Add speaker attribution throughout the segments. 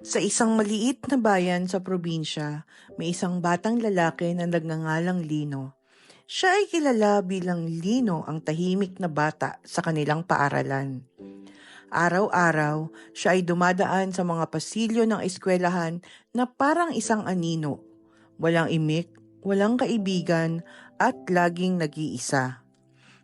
Speaker 1: Sa isang maliit na bayan sa probinsya, may isang batang lalaki na nagngangalang Lino. Siya ay kilala bilang Lino ang tahimik na bata sa kanilang paaralan. Araw-araw, siya ay dumadaan sa mga pasilyo ng eskwelahan na parang isang anino. Walang imik, walang kaibigan, at laging nag-iisa.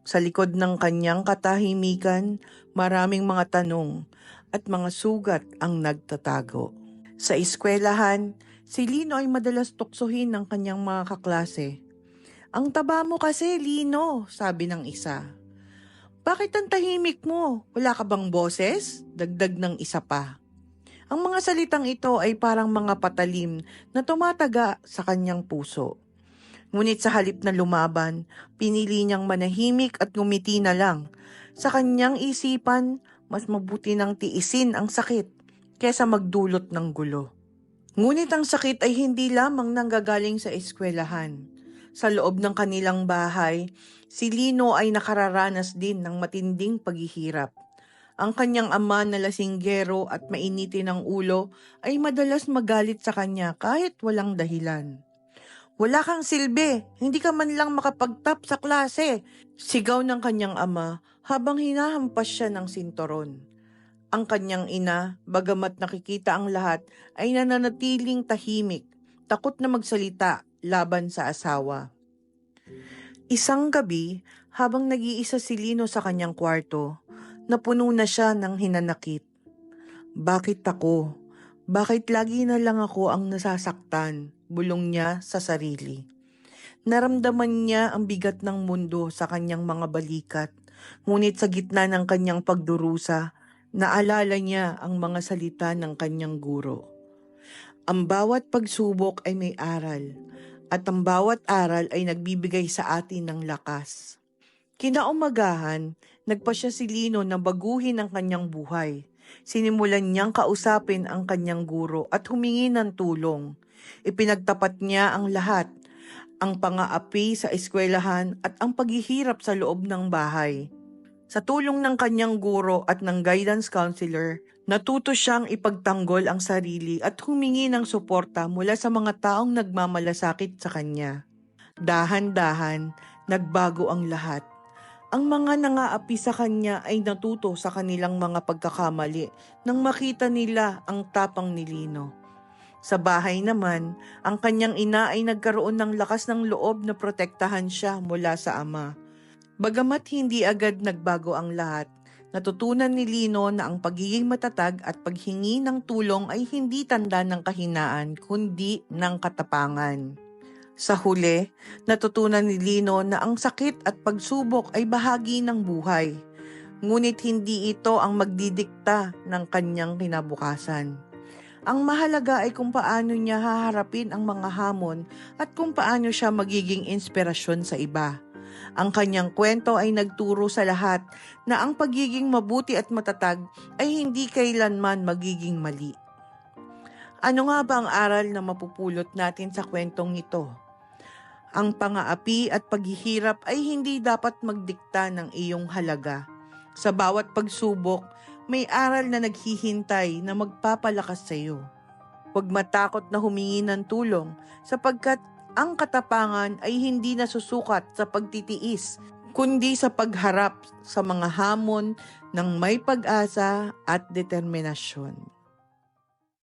Speaker 1: Sa likod ng kanyang katahimikan, maraming mga tanong at mga sugat ang nagtatago. Sa eskwelahan, si Lino ay madalas tuksohin ng kanyang mga kaklase. Ang taba mo kasi, Lino, sabi ng isa. Bakit ang tahimik mo? Wala ka bang boses? Dagdag ng isa pa. Ang mga salitang ito ay parang mga patalim na tumataga sa kanyang puso. Ngunit sa halip na lumaban, pinili niyang manahimik at ngumiti na lang. Sa kanyang isipan, mas mabuti nang tiisin ang sakit kesa magdulot ng gulo. Ngunit ang sakit ay hindi lamang nanggagaling sa eskwelahan. Sa loob ng kanilang bahay, si Lino ay nakararanas din ng matinding paghihirap. Ang kanyang ama na lasinggero at mainitin ng ulo ay madalas magalit sa kanya kahit walang dahilan. Wala kang silbi, hindi ka man lang makapagtap sa klase. Sigaw ng kanyang ama habang hinahampas siya ng sinturon. Ang kanyang ina, bagamat nakikita ang lahat, ay nananatiling tahimik, takot na magsalita laban sa asawa. Isang gabi, habang nag-iisa si Lino sa kanyang kwarto, napuno na siya ng hinanakit. Bakit ako? Bakit lagi na lang ako ang nasasaktan? Bulong niya sa sarili. Naramdaman niya ang bigat ng mundo sa kanyang mga balikat, ngunit sa gitna ng kanyang pagdurusa, naalala niya ang mga salita ng kanyang guro. Ang bawat pagsubok ay may aral, at ang bawat aral ay nagbibigay sa atin ng lakas. Kinaumagahan, nagpa siya si Lino na baguhin ang kanyang buhay. Sinimulan niyang kausapin ang kanyang guro at humingi ng tulong. Ipinagtapat niya ang lahat, ang pangaapi sa eskwelahan at ang paghihirap sa loob ng bahay. Sa tulong ng kanyang guro at ng guidance counselor, natuto siyang ipagtanggol ang sarili at humingi ng suporta mula sa mga taong nagmamalasakit sa kanya. Dahan-dahan, nagbago ang lahat. Ang mga nangaapi sa kanya ay natuto sa kanilang mga pagkakamali nang makita nila ang tapang ni Lino. Sa bahay naman, ang kanyang ina ay nagkaroon ng lakas ng loob na protektahan siya mula sa ama. Bagamat hindi agad nagbago ang lahat, natutunan ni Lino na ang pagiging matatag at paghingi ng tulong ay hindi tanda ng kahinaan kundi ng katapangan. Sa huli, natutunan ni Lino na ang sakit at pagsubok ay bahagi ng buhay. Ngunit hindi ito ang magdidikta ng kanyang kinabukasan. Ang mahalaga ay kung paano niya haharapin ang mga hamon at kung paano siya magiging inspirasyon sa iba. Ang kanyang kwento ay nagturo sa lahat na ang pagiging mabuti at matatag ay hindi kailanman magiging mali. Ano nga ba ang aral na mapupulot natin sa kwentong ito? Ang pangaapi at paghihirap ay hindi dapat magdikta ng iyong halaga. Sa bawat pagsubok, may aral na naghihintay na magpapalakas sa iyo. Huwag matakot na humingi ng tulong sapagkat ang katapangan ay hindi nasusukat sa pagtitiis, kundi sa pagharap sa mga hamon ng may pag-asa at determinasyon.